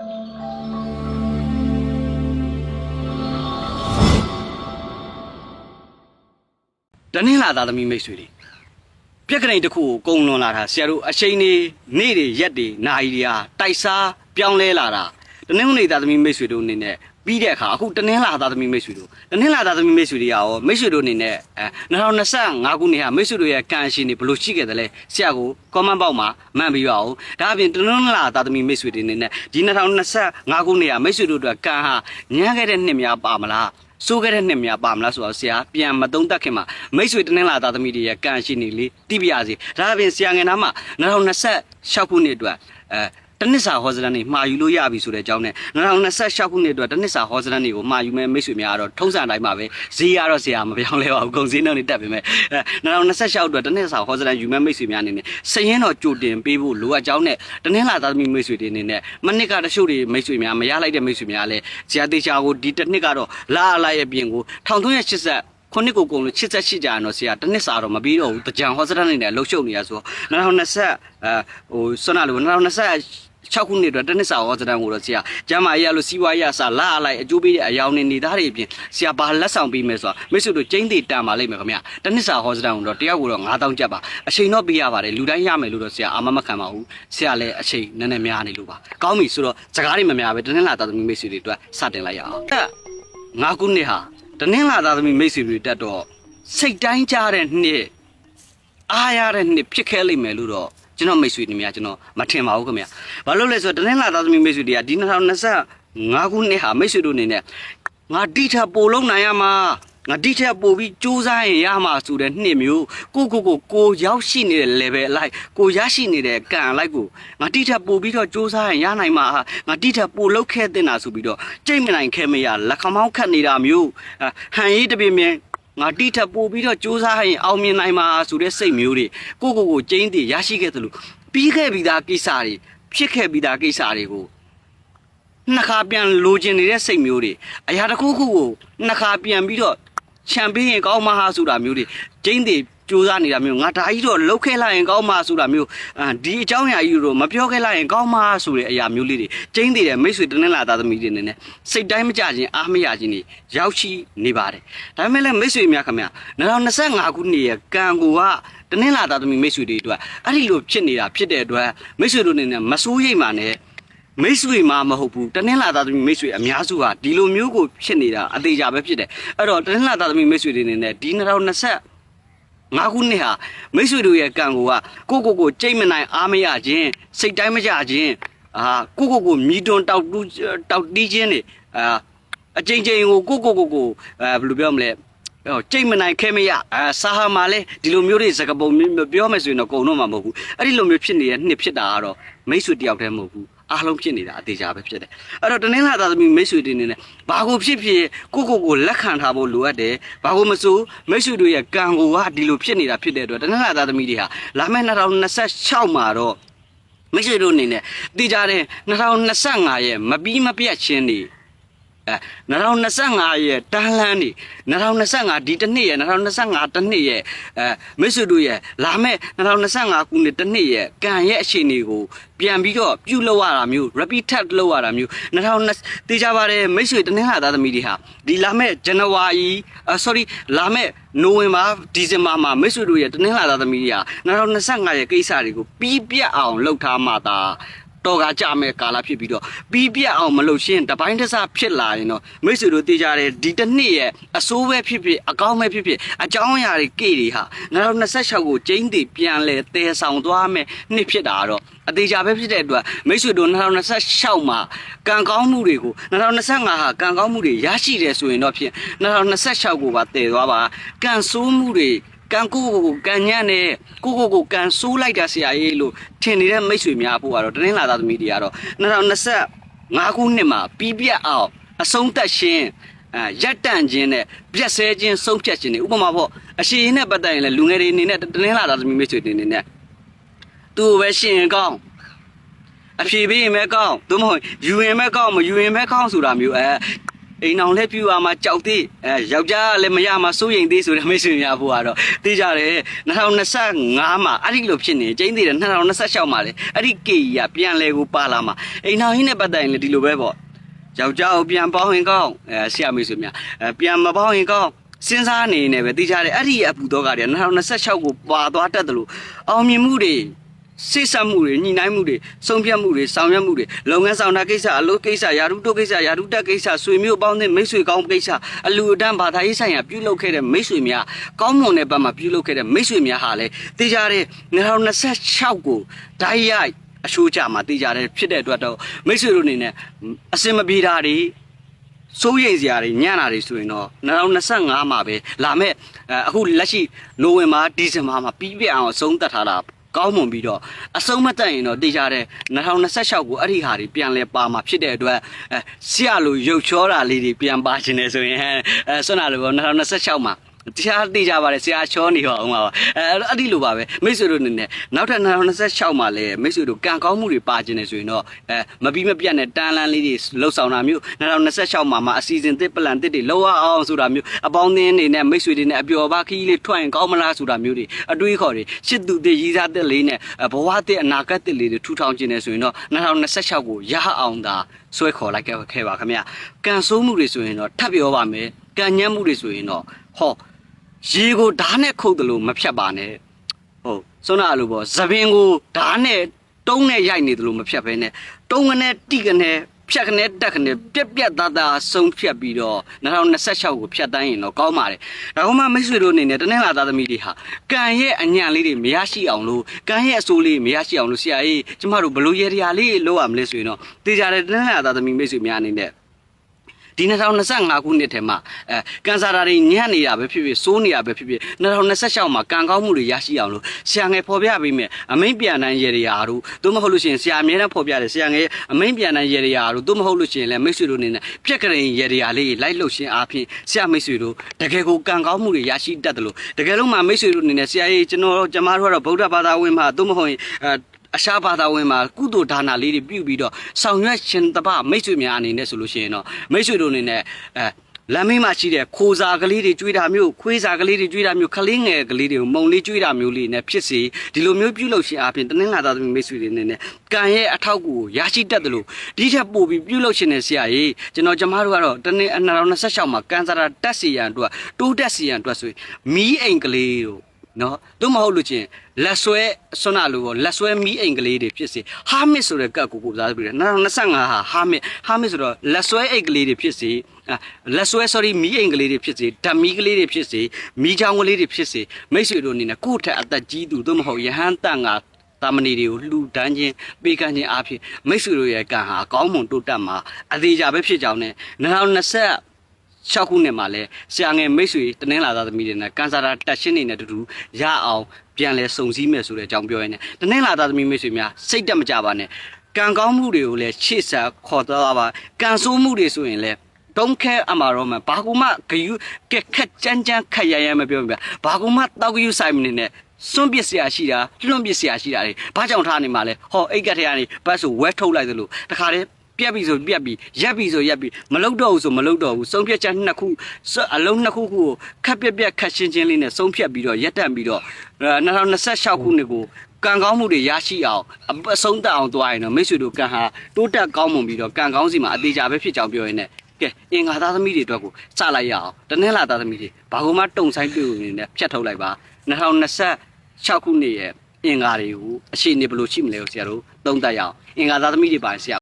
တနင်္လာသားသမီးမိတ်ဆွေတွေပြက်ကလေးတစ်ခုကိုကုံလွန်လာတာဆရာတို့အချိန်နေနေ့တွေရက်တွေနာရီတွေဟာတိုက်စားပြောင်းလဲလာတာ တနင်္ဂနွေသားသမီးမိတ်ဆွေတို့အနေနဲ့ပြီးတဲ့အခါအခုတနင်္လာသားသမီးမိတ်ဆွေတို့တနင်္လာသားသမီးမိတ်ဆွေတွေရောမိတ်ဆွေတို့အနေနဲ့အဲ2025ခုနှစ်ဟာမိတ်ဆွေတို့ရဲ့ကံအရှင်တွေဘယ်လိုရှိခဲ့တယ်လဲဆရာကို comment box မှာမှန်ပြီးပါဦးဒါအပြင်တနင်္လာသားသမီးမိတ်ဆွေတွေအနေနဲ့ဒီ2025ခုနှစ်ဟာမိတ်ဆွေတို့အတွက်ကံဟာညံ့ခဲ့တဲ့နှစ်များပါမလားစိုးခဲ့တဲ့နှစ်များပါမလားဆိုတော့ဆရာပြန်မသုံးသပ်ခင်မှာမိတ်ဆွေတနင်္လာသားသမီးတွေရဲ့ကံရှိနေလေတိပြရစီဒါအပြင်ဆရာငယ်နာမှာ2026ခုနှစ်အတွက်အဲ တနစ်စာဟောစတန်နေမှာယူလို့ရပြီဆိုတဲ့အကြောင်းနဲ့2026ခုနှစ်အတွက်တနစ်စာဟောစတန်တွေကိုမှာယူမဲ့မိတ်ဆွေများကတော့ထုံးစံတိုင်းပါပဲဈေးရတော့ဆရာမပြောင်းလဲပါဘူးကုန်စည်နှုန်းတွေတက်ပြီမဲ့အဲ2026အတွက်တနစ်စာဟောစတန်ယူမဲ့မိတ်ဆွေများအနေနဲ့စရင်တော့ကြိုတင်ပေးဖို့လိုအပ်ကြောင်းနဲ့တနင်္လာသားသမီးမိတ်ဆွေတွေအနေနဲ့မနစ်ကတချို့တွေမိတ်ဆွေများမရလိုက်တဲ့မိတ်ဆွေများလည်းဆရာတေချာကိုဒီတစ်နှစ်ကတော့လာအလိုက်အပြင်ကို1380ခုနှစ်ကိုကုန်လို့88ကြာတော့ဆရာတစ်နှစ်စာတော့မပြီးတော့ဘူးတကြံဟောစတန်နေနဲ့လှုပ်ရှုပ်နေရဆိုတော့2020အဲဟိုစွမ်းနာလို့2020 6ခုနှစ်အတွက်တနစ်စာဟောစတန်ကိုတော့ဆရာကျမ်းမာရေးရလို့စီးပွားရေးအစားလာအလိုက်အကျိုးပေးတဲ့အယောင်နေနေသားတွေအပြင်ဆရာဘာလက်ဆောင်ပေးမယ်ဆိုတာမိတ်ဆွေတို့ကျင်းသေးတန်ပါလိမ့်မယ်ခင်ဗျာတနစ်စာဟောစတန်ကိုတော့တယောက်ကိုတော့9000ကျပ်ပါအချိန်တော့ပေးရပါတယ်လူတိုင်းရမယ်လို့တော့ဆရာအာမမခံပါဘူးဆရာလည်းအချိန်နည်းနည်းများနေလို့ပါကောင်းပြီဆိုတော့စကားတွေမများပဲတနင်္လာသားသမီးမိတ်ဆွေတွေအတွက်စတင်လိုက်ရအောင်အဲ့ငါးခုနှစ်ဟာတနင်္လာသားသမီးမိတ်ဆွေတွေတက်တော့စိတ်တိုင်းကြတဲ့နှစ်အားရတဲ့နှစ်ဖြစ်ခဲ့လိမ့်မယ်လို့တော့ ကျွန်တော်မိတ်ဆွေတွေများကျွန်တော်မထင်ပါဘူးခင်ဗျာဘာလို့လဲဆိုတော့တနင်္လာသားသမီးမိတ်ဆွေတွေကဒီ2025ခုနှစ်ဟာမိတ်ဆွေတို့အနေနဲ့ငါတိထပ်ပို့လုံးနိုင်ရမှာငါတိထက်ပို့ပြီးစူးစမ်းရင်ရမှာဆိုတဲ့နှစ်မျိုးကိုကိုကိုကိုရောက်ရှိနေတဲ့ level အလိုက်ကိုရရှိနေတဲ့ကံအလိုက်ကိုငါတိထက်ပို့ပြီးတော့စူးစမ်းရင်ရနိုင်မှာငါတိထက်ပို့လောက်ခဲ့တဲ့နာဆိုပြီးတော့ကြိတ်မနိုင်ခဲမရလက်ခမောင်းခတ်နေတာမျိုးဟန်ရေးတပြင်းပြင်း ငါတိထပ်ပို့ပြီးတော့စူးစမ်းရင်အောင်မြင်နိုင်မှာဆိုတဲ့စိတ်မျိုးတွေကိုကိုကိုကျင်းတည်ရရှိခဲ့သလိုပြီးခဲ့ပြီးသားကိစ္စတွေဖြစ်ခဲ့ပြီးသားကိစ္စတွေကိုနှစ်ခါပြန်လိုချင်နေတဲ့စိတ်မျိုးတွေအရာတစ်ခုခုကိုနှစ်ခါပြန်ပြီးတော့ချန်ပေးရင်ကောင်းမှာဟာဆိုတာမျိုးတွေကျင်းတည် စူးစမ်းနေတာမျိုးငါဒါကြီးတော့လှုပ်ခဲလိုက်ရင်ကောင်းမှာဆိုတာမျိုးအဲဒီအကြောင်းအရာကြီးတော့မပြောခဲလိုက်ရင်ကောင်းမှာဆိုတဲ့အရာမျိုးလေးတွေကျင်းတည်တဲ့မိတ်ဆွေတနင်္လာသားသမီးတွေနေနဲ့စိတ်တိုင်းမကြခြင်းအားမရခြင်းတွေရောက်ရှိနေပါတယ်ဒါပေမဲ့လည်းမိတ်ဆွေများခင်ဗျာ2025ခုနှစ်ရဲ့ကံကိုကတနင်္လာသားသမီးမိတ်ဆွေတွေအတွက်အဲ့ဒီလိုဖြစ်နေတာဖြစ်တဲ့အတွက်မိတ်ဆွေတို့အနေနဲ့မစိုးရိမ်ပါနဲ့မိတ်ဆွေမှာမဟုတ်ဘူးတနင်္လာသားသမီးမိတ်ဆွေအများစုဟာဒီလိုမျိုးကိုဖြစ်နေတာအသေးကြပဲဖြစ်တယ်အဲ့တော့တနင်္လာသားသမီးမိတ်ဆွေတွေအနေနဲ့ဒီ2020 ငါးခုနှစ်ဟာမိတ်ဆွေတို့ရဲ့ကံကိုကကိုကိုကိုကြိတ်မနိုင်အားမရခြင်းစိတ်တိုင်းမကြခြင်းအာကိုကိုကိုမြည်တွန်တောက်တူးတောက်တီးခြင်းနေအာအချိန်ချင်းကိုကိုကိုကိုကိုအဲဘယ်လိုပြောမလဲဟောကြိတ်မနိုင်ခဲမရအာစာဟာမှာလဲဒီလိုမျိုးတွေစကားပုံမျိုးပြောမယ်ဆိုရင်တော့ကုံတော့မှာမဟုတ်ဘူးအဲ့ဒီလိုမျိုးဖြစ်နေတဲ့နှစ်ဖြစ်တာကတော့မိတ်ဆွေတယောက်တည်းမဟုတ်ဘူး အားလုံးဖြစ်နေတာအသေးချာပဲဖြစ်တယ်အဲ့တော့တနင်္လာသားသမီးမိတ်ဆွေတွေနေနဲ့ဘာကိုဖြစ်ဖြစ်ကိုကိုကိုလက်ခံထားဖို့လိုအပ်တယ်ဘာကိုမဆိုမိတ်ဆွေတို့ရဲ့ကံကိုကဒီလိုဖြစ်နေတာဖြစ်တဲ့အတွက်တနင်္လာသားသမီးတွေဟာလာမယ့်2026မှာတော့မိတ်ဆွေတို့အနေနဲ့တည်ကြတဲ့2025ရဲ့မပြီးမပြတ်ချင်းနေအဲ 2025ရဲ့တန်းလန်းနေ2025ဒီတစ်နှစ်ရဲ့2025တစ်နှစ်ရဲ့အဲမိတ်ဆွေတို့ရဲ့လာမယ့်2025ခုနှစ်တစ်နှစ်ရဲ့ကံရဲ့အခြေအနေကိုပြန်ပြီးတော့ပြုလုပ်ရတာမျိုး repeat tag လုပ်ရတာမျိုး2020တေးကြပါတယ်မိတ်ဆွေတနင်္လာသားသမီးတွေဟာဒီလာမယ့်ဇန်နဝါရီအ sorry လာမယ့်နိုဝင်ဘာဒီဇင်ဘာမှာမိတ်ဆွေတို့ရဲ့တနင်္လာသားသမီးတွေဟာ2025ရဲ့ကိစ္စတွေကိုပြီးပြတ်အောင်လုပ်ထားမှသာ တော်ကကြမဲ့ကာလဖြစ်ပြီးတော့ပြီးပြတ်အောင်မလုပ်ရှင်းတပိုင်းတစဖြစ်လာရင်တော့မိတ်ဆွေတို့သိကြတယ်ဒီတစ်နှစ်ရဲ့အဆိုးပဲဖြစ်ဖြစ်အကောင်းပဲဖြစ်ဖြစ်အကြောင်းအရာတွေကေတွေဟာ2026ကိုကျင်းတည်ပြန်လဲတည်ဆောင်သွားမယ်နှစ်ဖြစ်တာတော့အသေးချာပဲဖြစ်တဲ့အတွက်မိတ်ဆွေတို့2026မှာကံကောင်းမှုတွေကို2025ဟာကံကောင်းမှုတွေရရှိတယ်ဆိုရင်တော့ဖြင့်2026ကိုပါတည်သွားပါကံဆိုးမှုတွေ ကံကိုကိုကိုကံညံ့နဲ့ကိုကိုကိုကံဆိုးလိုက်တာဆရာကြီးလို့ထင်နေတဲ့မိတ်ဆွေများဖို့ကတော့တနင်္လာသားသမီးတွေကတော့2025ခုနှစ်မှာပြီးပြတ်အောင်အဆုံးသတ်ရှင်အဲရက်တန့်ခြင်းနဲ့ပြက်ဆဲခြင်းဆုံးဖြတ်ခြင်းတွေဥပမာပေါ့အရှိရင်နဲ့ပတ်သက်ရင်လည်းလူငယ်တွေအနေနဲ့တနင်္လာသားသမီးမိတ်ဆွေတွေအနေနဲ့သူ့ပဲရှင်ကောင်းအဖြေပေးရင်ပဲကောင်းသို့မဟုတ်ယူရင်ပဲကောင်းမယူရင်ပဲကောင်းဆိုတာမျိုးအဲ အိမ်အောင်လည်းပြူရမှာကြောက်သေးအဲယောက်ျားလည်းမရမှာစိုးရိမ်သေးဆိုတဲ့မိတ်ဆွေများဖို့ကတော့သိကြတယ်2025မှာအဲ့ဒီလိုဖြစ်နေကျင်းသေးတယ်2026မှာလေအဲ့ဒီကေကြီးကပြန်လဲကိုပါလာမှာအိမ်အောင်ဟင်းနဲ့ပတ်သက်ရင်လည်းဒီလိုပဲပေါ့ယောက်ျားကိုပြန်ပေါင်းရင်ကောင်းအဲဆရာမိတ်ဆွေများအဲပြန်မပေါင်းရင်ကောင်းစဉ်းစားနေနေပဲသိကြတယ်အဲ့ဒီအပူတော့ကတည်းက2026ကိုပါသွားတတ်တယ်လို့အောင်မြင်မှုတွေ စိတ်ဆက်မှုတွေညှိနှိုင်းမှုတွေစုံဖြတ်မှုတွေဆောင်ရွက်မှုတွေလုပ်ငန်းဆောင်တာကိစ္စအလုပ်ကိစ္စယာရုတုကိစ္စယာရုတက်ကိစ္စဆွေမျိုးပေါင်းတဲ့မိတ်ဆွေကောင်းကိစ္စအလူအတန်းဘာသာရေးဆိုင်ရာပြုလုပ်ခဲ့တဲ့မိတ်ဆွေများကောင်းမွန်တဲ့ဘက်မှာပြုလုပ်ခဲ့တဲ့မိတ်ဆွေများဟာလည်းတေးကြတဲ့2026ကိုဓာတ်ရိုက်အရှိုးကြမှာတေးကြတဲ့ဖြစ်တဲ့အတွက်တော့မိတ်ဆွေတို့အနေနဲ့အစင်မပြေတာတွေစိုးရိမ်စရာတွေညံ့တာတွေဆိုရင်တော့2025မှာပဲလာမဲ့အဲအခုလက်ရှိနိုဝင်ဘာဒီဇင်ဘာမှာပြီးပြတ်အောင်အဆုံးသတ်ထားတာ ကောင်းမွန်ပြီးတော့အဆုံးမတက်ရင်တော့တေချာတဲ့2026ကိုအဲ့ဒီဟာတွေပြန်လဲပါမှာဖြစ်တဲ့အတွက်အဲဆရာလိုရုပ်ချောတာလေးတွေပြန်ပါခြင်းနေဆိုရင်အဲဆွမ်းနာလိုပေါ့2026မှာ တရားသိကြပါတယ်ဆရာချောနေပါအောင်ပါအဲအဲ့ဒီလိုပါပဲမိတ်ဆွေတို့အနေနဲ့နောက်ထပ်2026မှာလည်းမိတ်ဆွေတို့ကံကောင်းမှုတွေပါခြင်းနေဆိုရင်တော့အဲမပြီးမပြတ်နဲ့တန်းလန်းလေးတွေလှုပ်ဆောင်တာမျိုး2026မှာမှအစီအစဉ်သစ်ပလန်သစ်တွေလောက်အောင်ဆိုတာမျိုးအပေါင်းအသင်းတွေနဲ့မိတ်ဆွေတွေနဲ့အပျော်ပါခီးလေးထွက်ရင်ကောင်းမလားဆိုတာမျိုးတွေအတွေးခေါ်တွေရှစ်သူတွေရည်စားတဲ့လေးနဲ့ဘဝတဲ့အနာဂတ်တဲ့လေးတွေထူထောင်ခြင်းနေဆိုရင်တော့2026ကိုရဟအောင်သာဆွဲခေါ်လိုက်ခဲ့ပါခင်ဗျကံဆိုးမှုတွေဆိုရင်တော့ထပ်ပြောပါမယ်ကံညမ်းမှုတွေဆိုရင်တော့ဟော ရေကိုဓာတ်နဲ့ခုတ်တယ်လို့မဖြတ်ပါနဲ့ဟုတ်စွန်းနာလို့ပေါ့သပင်ကိုဓာတ်နဲ့တုံးနဲ့ရိုက်နေတယ်လို့မဖြတ်ဘဲနဲ့တုံးကနေတိကနေဖြတ်ကနေတက်ကနေပြက်ပြက်သားသားဆုံးဖြတ်ပြီးတော့2026ကိုဖြတ်တန်းရင်တော့ကောင်းပါတယ်ဒါကမှမိတ်ဆွေတို့အနေနဲ့တနင်္လာသားသမီးတွေဟာကံရဲ့အညံလေးတွေမရရှိအောင်လို့ကံရဲ့အစိုးလေးမရရှိအောင်လို့ဆရာကြီးကျမတို့ဘလို့ရေရာလေးလောက်ရမလဲဆိုရင်တော့တေချာတဲ့တနင်္လာသားသမီးမိတ်ဆွေများအနေနဲ့ ဒီ2025ခုနှစ်ထဲမှာအဲကန်ဆာတာတွေညံ့နေတာပဲဖြစ်ဖြစ်စိုးနေတာပဲဖြစ်ဖြစ်2026မှာကံကောင်းမှုတွေရရှိအောင်လို့ဆရာငယ်ဖော်ပြပေးမယ်အမိန်ပြန်နိုင်ရေရာတို့သို့မဟုတ်လို့ရှိရင်ဆရာအမြဲတမ်းဖော်ပြတယ်ဆရာငယ်အမိန်ပြန်နိုင်ရေရာတို့သို့မဟုတ်လို့ရှိရင်လည်းမိတ်ဆွေတို့အနေနဲ့ပြက်ကရင်ရေရာလေးလိုက်လှုပ်ရှင်အားဖြင့်ဆရာမိတ်ဆွေတို့တကယ်ကိုကံကောင်းမှုတွေရရှိတတ်တယ်လို့တကယ်လို့မှမိတ်ဆွေတို့အနေနဲ့ဆရာကြီးကျွန်တော်ကျမတို့ကတော့ဗုဒ္ဓဘာသာဝင်မှာသို့မဟုတ်ရင် အဲအရှားဘာသာဝင်မှာကုသိုလ်ဒါနာလေးတွေပြုပြီးတော့ဆောင်ရွက်ရှင်တပမိတ်ဆွေများအနေနဲ့ဆိုလို့ရှိရင်တော့မိတ်ဆွေတို့အနေနဲ့အဲလမ်းမင်းမှာရှိတဲ့ခိုးစာကလေးတွေကျွေးတာမျိုးခွေးစာကလေးတွေကျွေးတာမျိုးခလေးငယ်ကလေးတွေကိုမုံလေးကျွေးတာမျိုးလေးနဲ့ဖြစ်စီဒီလိုမျိုးပြုလုပ်ရှင်အပြင်တနင်္လာသားသမီးမိတ်ဆွေတွေအနေနဲ့ကံရဲ့အထောက်အကူကိုရရှိတတ်တယ်လို့ဒီထက်ပိုပြီးပြုလုပ်ရှင်တဲ့ဆရာကြီးကျွန်တော်ကျမတို့ကတော့တနေ့2026မှာကန်ဆာတာတက်စီရန်အတွက်တိုးတက်စီရန်အတွက်ဆိုရင်မီးအိမ်ကလေးတို့ နော်တို့မဟုတ်လို့ချင်းလက်ဆွဲဆွမ်းနာလို့ပေါ့လက်ဆွဲမီးအိမ်ကလေးတွေဖြစ်စေဟာမစ်ဆိုတဲ့ကတ်ကိုကိုစားပြီးတယ်2025ဟာဟာမစ်ဟာမစ်ဆိုတော့လက်ဆွဲအိမ်ကလေးတွေဖြစ်စေအာလက်ဆွဲ sorry မီးအိမ်ကလေးတွေဖြစ်စေဓာတ်မီးကလေးတွေဖြစ်စေမီးချောင်းကလေးတွေဖြစ်စေမိတ်ဆွေတို့အနေနဲ့ကိုယ့်ထက်အသက်ကြီးသူတို့မဟုတ်ယဟန်တန်ကတာမဏီတွေကိုလှူဒန်းခြင်းပေးကမ်းခြင်းအဖြစ်မိတ်ဆွေတို့ရဲ့ကံဟာအကောင်းမွန်တိုးတက်မှာအသေးကြပဲဖြစ်ကြောင်းနဲ့2020 6ခုနှစ်မှာလဲဆရာငယ်မိတ်ဆွေတနင်္လာသားသမီးတွေနဲ့ကန်ဆာတာတက်ရှင်းနေတဲ့အတူတူရအောင်ပြန်လဲစုံစည်းမယ်ဆိုတဲ့အကြောင်းပြောရင်းနဲ့တနင်္လာသားသမီးမိတ်ဆွေများစိတ်တက်မကြပါနဲ့ကံကောင်းမှုတွေကိုလည်းချစ်ဆက်ခေါ်သွားပါကံဆိုးမှုတွေဆိုရင်လည်းတုံးခဲအမှာတော့မှဘာကူမဂယူကက်ခက်ကြမ်းကြမ်းခက်ရရမပြောပြဘာကူမတောက်ဂယူဆိုင်မနေနဲ့စွန့်ပစ်စရာရှိတာလွန့်ပစ်စရာရှိတာလေဘာကြောင့်ထားနေမှာလဲဟောအိတ်ကက်ထဲကနေဘတ်ဆိုဝဲထုတ်လိုက်သလိုတခါတည်း ပြက်ပြီဆိုပြက်ပြီရက်ပြီဆိုရက်ပြီမလုတော့ဘူးဆိုမလုတော့ဘူးဆုံးဖြတ်ချက်နှစ်ခုအလုံးနှစ်ခုခုကိုခက်ပြက်ပြက်ခက်ရှင်းချင်းလေးနဲ့ဆုံးဖြတ်ပြီးတော့ရက်တက်ပြီးတော့2026ခုနှစ်ကိုကံကောင်းမှုတွေရရှိအောင်အဆုံးသတ်အောင်သွားရင်တော့မိတ်ဆွေတို့ကံဟာတိုးတက်ကောင်းမွန်ပြီးတော့ကံကောင်းစီမှာအသေးချာပဲဖြစ်ကြောင်းပြောရင်းနဲ့ကဲအင်္ဂါသားသမီးတွေအတွက်ကိုစလိုက်ရအောင်တနင်္လာသားသမီးတွေဘာကုန်မှတုံဆိုင်ပြုတ်နေနဲ့ဖြတ်ထုတ်လိုက်ပါ2026ခုနှစ်ရဲ့အင်္ဂါတွေကိုအရှိန်နေဘယ်လိုရှိမလဲကိုဆရာတို့သုံးသပ်ရအောင်အင်္ဂါသားသမီးတွေပါဆရာ